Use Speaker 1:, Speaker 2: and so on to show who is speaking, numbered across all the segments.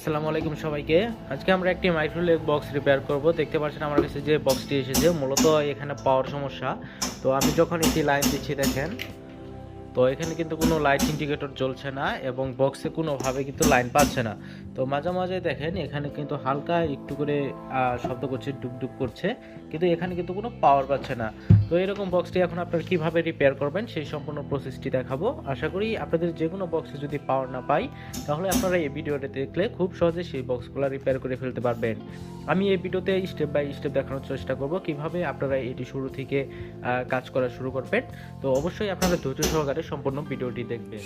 Speaker 1: আসসালামু আলাইকুম সবাইকে। আজকে আমরা একটি মাইক্রোলেক বক্স রিপেয়ার করব। দেখতে পাচ্ছেন আমার কাছে যে বক্সটি এসেছে, মূলত এখানে পাওয়ার সমস্যা। তো আমি যখন এটি লাইন দিচ্ছি, দেখেন, তো এখানে কিন্তু কোনো লাইট ইন্ডিকেটর জ্বলছে না এবং বক্সে কোনোভাবে কিন্তু লাইন পাচ্ছে না। তো মাঝে মাঝে দেখেন, এখানে কিন্তু হালকা একটু করে শব্দ করছে ডুবডুব করছে, কিন্তু এখানে কিন্তু কোনো পাওয়ার পাচ্ছে না। তো এরকম বক্সটি এখন আপনারা কীভাবে রিপেয়ার করবেন সেই সম্পূর্ণ প্রসেসটি দেখাবো। আশা করি আপনাদের যে কোনো বক্সে যদি পাওয়ার না পাই, তাহলে আপনারা এই ভিডিওটা দেখলে খুব সহজে সেই বক্সগুলো রিপেয়ার করে ফেলতে পারবেন। আমি এই ভিডিওতে স্টেপ বাই স্টেপ দেখানোর চেষ্টা করব, কীভাবে আপনারা এটি শুরু থেকে কাজ করা শুরু করবেন। তো অবশ্যই আপনারা ধৈর্য সহকারে সম্পূর্ণ ভিডিওটি দেখবেন।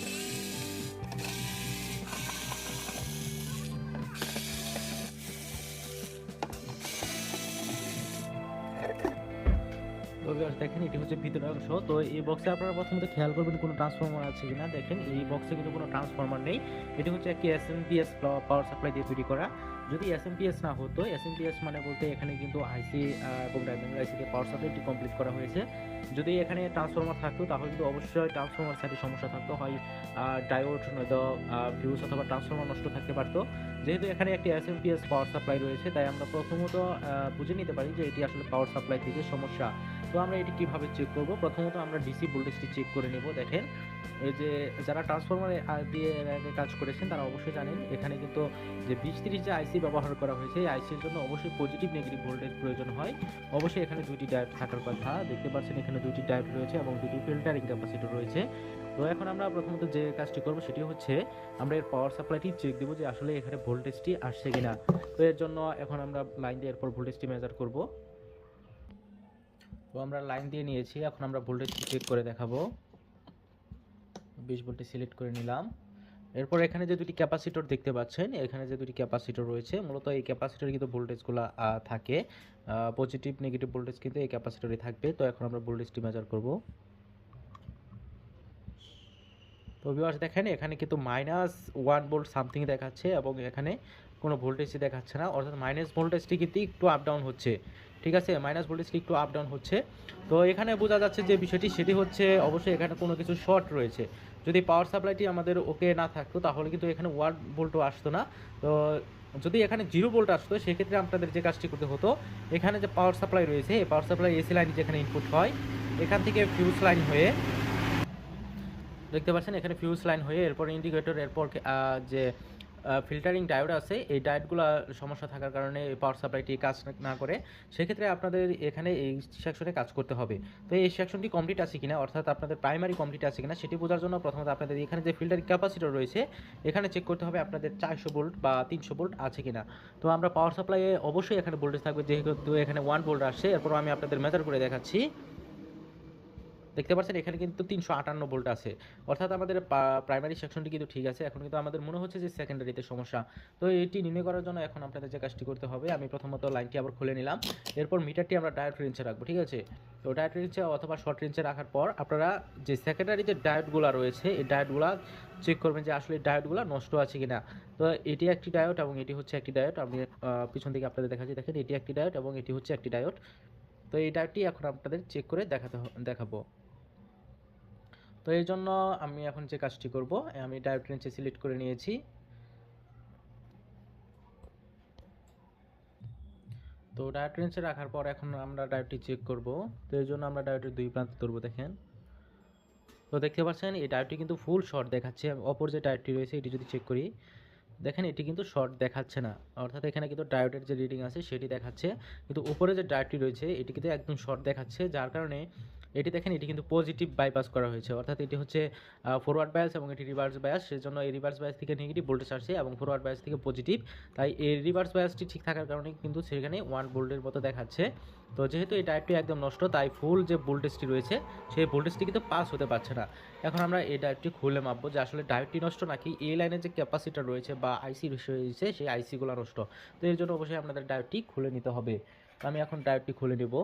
Speaker 1: Viewers দেখেন, এটি হচ্ছে ভিতরের অংশ। তো এই বক্সে আপনারা প্রথমত খেয়াল করবেন কোনো ট্রান্সফরমার আছে কিনা। দেখেন, এই বক্সে কিন্তু কোনো ট্রান্সফরমার নেই। এটি হচ্ছে একটি এসএমপিএস পাওয়ার সাপ্লাই দিয়ে তৈরি করা। যদি এসএমপিএস না হতো এসএমপিএস মানে বলতে এখানে কিন্তু আইসি এবং ডায়মন্ড আইসিতে পাওয়ার সাপ্লাইটি কমপ্লিট করা হয়েছে। যদি এখানে ট্রান্সফরমার থাকতো, তাহলে কিন্তু অবশ্যই ট্রান্সফরমার সাইডে সমস্যা থাকতো। হয় ডায়োড নয়তো ফিউজ অথবা ট্রান্সফরমার নষ্ট থাকতে পারতো। যেহেতু এখানে একটি এসএমপিএস পাওয়ার সাপ্লাই রয়েছে, তাই আমরা প্রথমত বুঝে নিতে পারি যে এটি আসলে পাওয়ার সাপ্লাই থেকে সমস্যা। তো আমরা এটি কীভাবে চেক করব? প্রথমত আমরা ডিসি ভোল্টেজটি চেক করে নেব, দেখেন। এই যে যারা ট্রান্সফরমারে দিয়ে কাজ করেছেন, তারা অবশ্যই জানেন, এখানে কিন্তু যে বিশ তিরিশ যে আইসি ব্যবহার করা হয়েছে, এই আইসির জন্য অবশ্যই পজিটিভ নেগেটিভ ভোল্টেজ প্রয়োজন হয়। অবশ্যই এখানে দুইটি ডায়োড থাকার কথা, দেখতে পাচ্ছেন এখানে দুইটি ডায়োড রয়েছে এবং দুটি ফিল্টারিং ক্যাপাসিটর রয়েছে। তো এখন আমরা প্রথমত যে কাজটি করব, সেটি হচ্ছে আমরা এর পাওয়ার সাপ্লাইটি চেক দেবো যে আসলে এখানে ভোল্টেজটি আসছে কিনা। তো এর জন্য এখন আমরা লাইন দিয়ে এরপর ভোল্টেজটি মেজার করব। তো আমরা লাইন দিয়ে নিয়েছি, এখন আমরা ভোল্টেজটি চেক করে দেখাবো। বিশ ভোল্টে সিলেক্ট করে নিলাম। এরপর এখানে যে দুটি ক্যাপাসিটর দেখতে পাচ্ছেন, এখানে যে দুটি ক্যাপাসিটর রয়েছে, মূলত এই ক্যাপাসিটর কিন্তু ভোল্টেজগুলো থাকে। পজিটিভ নেগেটিভ ভোল্টেজ কিন্তু এই ক্যাপাসিটরে থাকবে। তো এখন আমরা ভোল্টেজটি মেজার করব। তো ভিউয়ার্স দেখেন, এখানে কিন্তু মাইনাস ওয়ান ভোল্ট সামথিং দেখাচ্ছে এবং এখানে কোনো ভোল্টেজই দেখাচ্ছে না। অর্থাৎ মাইনাস ভোল্টেজটি কিন্তু একটু আপ ডাউন হচ্ছে। ঠিক আছে? মাইনাস ভোল্টেজটি একটু আপ ডাউন হচ্ছে? তো এখানে বোঝা যাচ্ছে যে বিষয়টি সেটি হচ্ছে অবশ্যই এখানে কোনো কিছু শর্ট রয়েছে। যদি পাওয়ার সাপ্লাইটি আমাদের ওকে না থাকতো, তাহলে কিন্তু এখানে ওয়ান ভোল্টও আসতো না। তো যদি এখানে জিরো ভোল্ট আসতো, সেক্ষেত্রে আপনাদের যে কাজটি করতে হতো, এখানে যে পাওয়ার সাপ্লাই রয়েছে, এই পাওয়ার সাপ্লাই এসি লাইন যেখানে ইনপুট হয়, এখান থেকে ফিউজ লাইন হয়ে দেখতে পাচ্ছেন, এখানে ফিউজ লাইন হয়ে এরপর ইন্ডিকেটর এরপর যে ফিল্টারিং ডায়োড আছে, এই ডায়োডগুলো সমস্যা থাকার কারণে পাওয়ার সাপ্লাইটি কাজ না করে। সেক্ষেত্রে আপনাদের এখানে এই সেকশনে কাজ করতে হবে। তো এই সেকশনটি কমপ্লিট আছে কিনা, অর্থাৎ আপনাদের প্রাইমারি কমপ্লিট আছে কিনা, সেটি বোঝার জন্য প্রথমত আপনাদের এখানে যে ফিল্টারিং ক্যাপাসিটর রয়েছে, এখানে চেক করতে হবে আপনাদের চারশো ভোল্ট বা তিনশো ভোল্ট আছে কিনা। তো আমরা পাওয়ার সাপ্লাইয়ে অবশ্যই এখানে ভোল্টেজ থাকবে, যেহেতু এখানে ওয়ান ভোল্ট আসছে এরপর আমি আপনাদের মেজার করে দেখাচ্ছি। দেখতে পাচ্ছেন, এখানে কিন্তু তিনশো আটান্ন ভোল্ট আছে। অর্থাৎ আমাদের প্রাইমারি সেকশনটি কিন্তু ঠিক আছে। এখন কিন্তু আমাদের মনে হচ্ছে যে সেকেন্ডারিতে সমস্যা। তো এটি নির্ণয় করার জন্য এখন আপনাদের যে কাজটি করতে হবে, আমি প্রথমত লাইনটি আবার খুলে নিলাম। এরপর মিটারটি আমরা ডায়োড রেঞ্জে রাখব, ঠিক আছে? তো ডায়োড রেঞ্জে অথবা শর্ট রেঞ্জে রাখার পর আপনারা যে সেকেন্ডারি যে ডায়োডগুলো রয়েছে, এই ডায়োডগুলো চেক করবেন যে আসলে ডায়োডগুলো নষ্ট আছে কি না তো এটি একটি ডায়োড এবং এটি হচ্ছে একটি ডায়োড আমি পিছন দিকে আপনাদের দেখাচ্ছি, দেখেন এটি একটি ডায়োড এবং এটি হচ্ছে একটি ডায়োড তো এই ডায়োডটি এখন আপনাদের চেক করে দেখাতে দেখাবো। তো এই জন্য আমি এখন যে কাজটি করব আমি ডায়োড রেঞ্জে সিলেক্ট করে নিয়েছি। তো ডায়োড রেঞ্জে রাখার পর এখন আমরা ডায়োডটি চেক করব। তো এই জন্য আমরা ডায়োডের দুই প্রান্ত ধরবো, দেখেন। তো দেখতে পাচ্ছেন, এই ডায়োডটি কিন্তু ফুল শর্ট দেখাচ্ছে। অপর যে ডায়োডটি রয়েছে, এটি যদি চেক করি, দেখেন এটি কিন্তু শর্ট দেখাচ্ছে না। অর্থাৎ এখানে কিন্তু ডায়োডের যে রিডিং আছে, সেটি দেখাচ্ছে। কিন্তু উপরে যে ডায়োডটি রয়েছে, এটি কিন্তু একদম শর্ট দেখাচ্ছে, যার কারণে এটি দেখেন, এটি কিন্তু পজিটিভ বাইপাস করা হয়েছে। অর্থাৎ এটি হচ্ছে ফরওয়ার্ড বায়াস এবং এটি রিভার্স বায়াস সেজন্য এই রিভার্স বায়াস থেকে নেগেটিভ ভোল্টেজ আসছে এবং ফরওয়ার্ড বায়াস থেকে পজিটিভ তাই এই রিভার্স বায়াসটি ঠিক থাকার কারণে কিন্তু সেখানে ওয়ান ভোল্টের মতো দেখাচ্ছে। তো যেহেতু এই ডায়োডটি একদম নষ্ট, তাই ফুল যে ভোল্টেজটি রয়েছে, সেই ভোল্টেজটি কিন্তু পাস হতে পারছে না। এখন আমরা এই ডায়োডটি খুলে মাপবো যে আসলে ডায়োডটি নষ্ট নাকি এই লাইনের যে ক্যাপাসিটার রয়েছে বা আইসি রয়েছে, সেই আইসিগুলো নষ্ট। তো এর জন্য অবশ্যই আপনাদের ডায়োডটি খুলে নিতে হবে। আমি এখন ডায়োডটি খুলে নেব।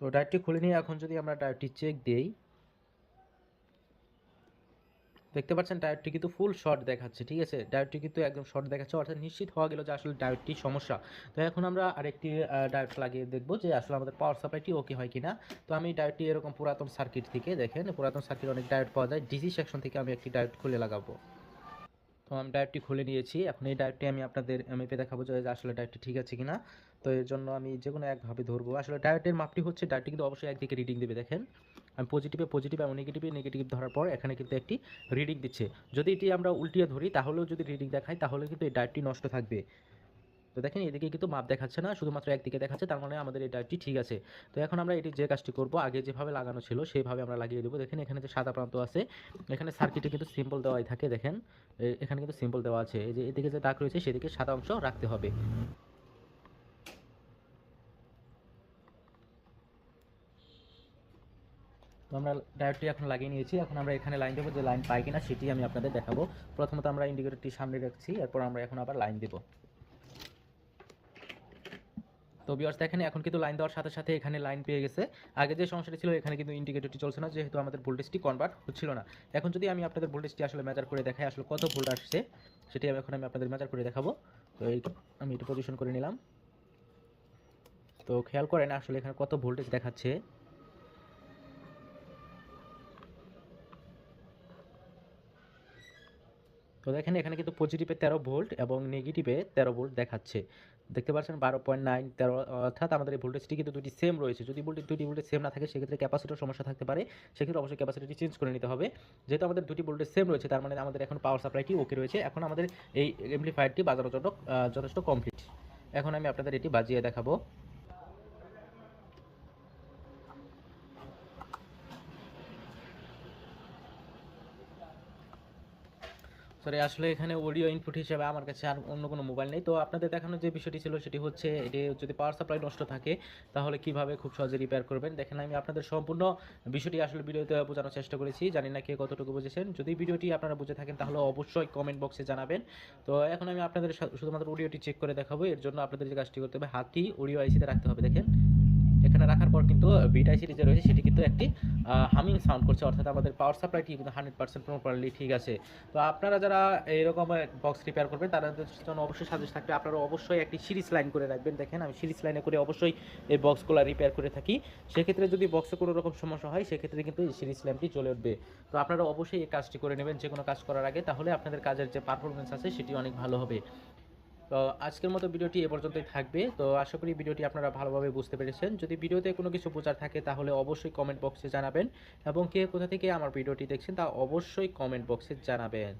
Speaker 1: তো ডায়োডটি খুলে নিয়ে এখন যদি আমরা ডায়োডটি চেক দেই, দেখতে পাচ্ছেন ডায়োডটি কিন্তু ফুল শর্ট দেখাচ্ছে, ঠিক আছে? ডায়োডটি কিন্তু একদম শর্ট দেখাচ্ছে, অর্থাৎ নিশ্চিত হওয়া গেল যে আসলে ডায়োডটি সমস্যা। তো এখন আমরা আরেকটি ডায়োড লাগিয়ে দেখব যে আসলে আমাদের পাওয়ার সাপ্লাইটি ওকে হয় কিনা। তো আমি ডায়োডটি এরকম পুরাতন সার্কিট থেকে দেখেন, পুরাতন সার্কিট অনেক ডায়োড পাওয়া যায়। ডিসি সেকশন থেকে আমি একটি ডায়োড খুলে লাগাবো। তো আমি ডায়েটটি খুলে নিয়েছি। এখন এই ডায়েটটি আমি আপনাদের মেপে দেখাবো যে আসলে ডায়েটটি ঠিক আছে কিনা। তো এর জন্য আমি যে কোনো একভাবে ধরবো। আসলে ডায়েটের মাপটি হচ্ছে, ডায়েটটি কিন্তু অবশ্যই একদিকে রিডিং দেবে, দেখেন। আমি পজিটিভে পজিটিভ এবং নেগেটিভে নেগেটিভ ধরার পর এখানে কিন্তু একটি রিডিং দিচ্ছে। যদি এটি আমরা উল্টিয়ে ধরি, তাহলেও যদি রিডিং দেখাই, তাহলে কিন্তু এই ডায়েটটি নষ্ট থাকবে। তো দেখেন, এদিকে কিন্তু মাপ দেখাচ্ছে না, শুধুমাত্র একদিকে দেখাচ্ছে, তার মানে আমাদের এই ডায়োডটি ঠিক আছে। তো এখন আমরা এটি যে কাজটি করব, আগে যেভাবে লাগানো ছিল সেইভাবে আমরা লাগিয়ে দেবো। দেখেন, এখানে যে সাদা প্রান্ত আছে, এখানে সার্কিটে কিন্তু সিম্পল দেওয়াই থাকে, দেখেন। এখানে কিন্তু সিম্পল দেওয়া আছে। এই যে এদিকে যে দাগ রয়েছে, সেদিকে সাদা অংশ রাখতে হবে। তো আমরা ডায়োডটি এখন লাগিয়ে নিয়েছি। এখন আমরা এখানে লাইন দেবো, যে লাইন পাই কিনা, সেটি আমি আপনাদের দেখাবো। প্রথমত আমরা ইন্ডিকেটরটি সামনে রাখছি, এরপর আমরা এখন আবার লাইন দেবো। তো বিয়ার্স দেখেন, এখন কিন্তু লাইন দেওয়ার সাথে সাথে এখানে লাইন পেয়ে গেছে। আগে যে সমস্যাটি ছিল, এখানে কিন্তু ইন্ডিকেটরটি চলছে না, যেহেতু আমাদের ভোল্টেজটি কনভার্ট হচ্ছিল না। এখন যদি আমি আপনাদের ভোল্টেজটি আসলে মেজার করে দেখাই, আসলে কত ভোল্ট আসছে, সেটি আমি এখন আমি আপনাদের মেজার করে দেখাবো। তো এই আমি এটা পজিশন করে নিলাম। তো খেয়াল করেন, আসলে এখানে কত ভোল্টেজ দেখাচ্ছে। তো দেখেন এখানে কিন্তু পজিটিভে তেরো ভোল্ট এবং নেগেটিভে তেরো ভোল্ট দেখাচ্ছে। দেখতে পাচ্ছেন বারো পয়েন্ট নাইন তেরো, অর্থাৎ আমাদের এই ভোল্টেজটি কিন্তু দুটি সেম রয়েছে। যদি ভোল্টেজ দুটি ভোল্টেজ সেম না থাকে, সেক্ষেত্রে ক্যাপাসিটির সমস্যা থাকতে পারে। সেক্ষেত্রে অবশ্যই ক্যাপাসিটি চেঞ্জ করে নিতে হবে। যেহেতু আমাদের দুটি ভোল্টেজ সেম রয়েছে, তার মানে আমাদের এখন পাওয়ার সাপ্লাইটি ওকে রয়েছে। এখন আমাদের এই এমপ্লিফায়ারটি বাজানোর জন্য যথেষ্ট কমপ্লিট এখন আমি আপনাদের এটি বাজিয়ে দেখাবো। সরি আসলে এখানে অডিও ইনপুট হিসেবে আমার কাছে আর অন্য কোনো মোবাইল নেই। তো আপনাদের দেখানোর যে বিষয়টি ছিল সেটি হচ্ছে, এটি যদি পাওয়ার সাপ্লাই নষ্ট থাকে, তাহলে কীভাবে খুব সহজে রিপেয়ার করবেন? দেখেন, আমি আপনাদের সম্পূর্ণ বিষয়টি আসলে ভিডিওতে বোঝানোর চেষ্টা করেছি। জানি না কে কতটুকু বুঝেছেন। যদি ভিডিওটি আপনারা বুঝে থাকেন, তাহলে অবশ্যই কমেন্ট বক্সে জানাবেন। তো এখন আমি আপনাদের শুধুমাত্র অডিওটি চেক করে দেখাবো। এর জন্য আপনাদের যে কাজটি করতে হবে হাতি অডিও আইসিতে রাখতে হবে। দেখেন এখানে রাখার পর কিন্তু বিটাই যে রয়েছে, সেটি কিন্তু একটি হামিং সাউন্ড করছে। অর্থাৎ আমাদের পাওয়ার সাপ্লাইটি কিন্তু হান্ড্রেড পার্সেন্ট প্রপারলি ঠিক আছে। তো আপনারা যারা এরকম বক্স রিপেয়ার করবেন তাদের জন্য অবশ্যই সাজেস্ট থাকবে। আপনারা অবশ্যই একটি সিরিজ লাইন করে রাখবেন। দেখেন, আমি সিরিজ লাইনে করে অবশ্যই এই বক্সগুলো রিপেয়ার করে থাকি। সেক্ষেত্রে যদি বক্সে কোনো রকম সমস্যা হয়, সেক্ষেত্রে কিন্তু এই সিরিজ লাইনটি চলে উঠবে। তো আপনারা অবশ্যই এই কাজটি করে নেবেন। যে কোনো কাজ করার আগে, তাহলে আপনাদের কাজের যে পারফরমেন্স আছে, সেটি অনেক ভালো হবে। তো আজকের মতো ভিডিওটি এ পর্যন্তই থাকবে। তো আশা করি ভিডিওটি আপনারা ভালোভাবে বুঝতে পেরেছেন। যদি ভিডিওতে কোনো কিছু বোঝার থাকে, তাহলে অবশ্যই কমেন্ট বক্সে জানাবেন। এবং কে কোথা থেকে আমার ভিডিওটি দেখছেন, তা অবশ্যই কমেন্ট বক্সে জানাবেন।